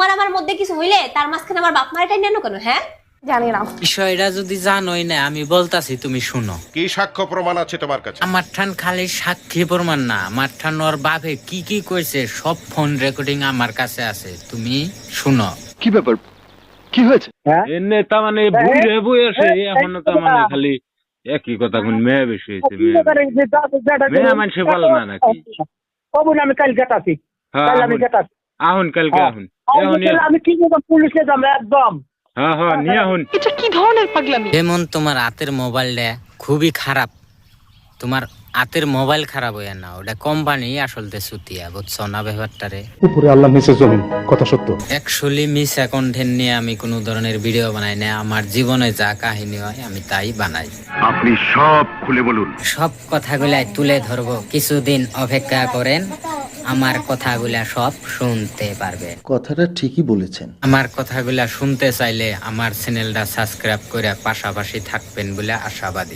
তোমার আমার মধ্যে কিছু হইলে তার মাঝখানে আমার বাপ মায়ের টাইম কেন হ্যাঁ জানি না বিষয়টা যদি জানোই না আমি বলতাছি তুমি শুনো কি সাক্ষ্য প্রমাণ আছে তোমার কাছে আমার ঠান খালি সাক্ষী প্রমাণ না আমার ঠান ওর বাপে কি কি কইছে সব ফোন রেকর্ডিং আমার কাছে আছে তুমি শুনো কি ব্যাপার কি হয়েছে এনে তার মানে বুড়ে বয়সে এখন তার মানে খালি একই কথা কোন মেয়ে বেশি হয়েছে মেয়ে মানুষে বলে না নাকি আমি কাল গেটাছি হ্যাঁ কাল আমি আহুন কালকে আহুন। এখন আমি কি করব? পুলিশে যাব একদম। হ্যাঁ হ্যাঁ নিয়ে আহুন। এটা কি ধরনের পাগলামি? যেমন তোমার হাতের মোবাইলটা খুবই খারাপ। তোমার হাতের মোবাইল খারাপ হইয়া না ওটা কোম্পানি আসলতে সুতিয়া বুঝছ না ব্যাপারটারে? উপরে আল্লাহ নিচে জমিন কথা সত্য। অ্যাকচুয়ালি মিস কন্টেন্ট নিয়ে আমি কোনো ধরনের ভিডিও বানাই না আমার জীবনে যা কাহিনী হয় আমি তাই বানাই। আপনি সব খুলে বলুন। সব কথাগুলাই তুলে ধরবো। কিছুদিন অপেক্ষা করেন। আমার কথাগুলা সব শুনতে পারবে। কথাটা ঠিকই বলেছেন। আমার কথাগুলা শুনতে চাইলে আমার চ্যানেলটা সাবস্ক্রাইব করে পাশাপাশি থাকবেন বলে আশাবাদী।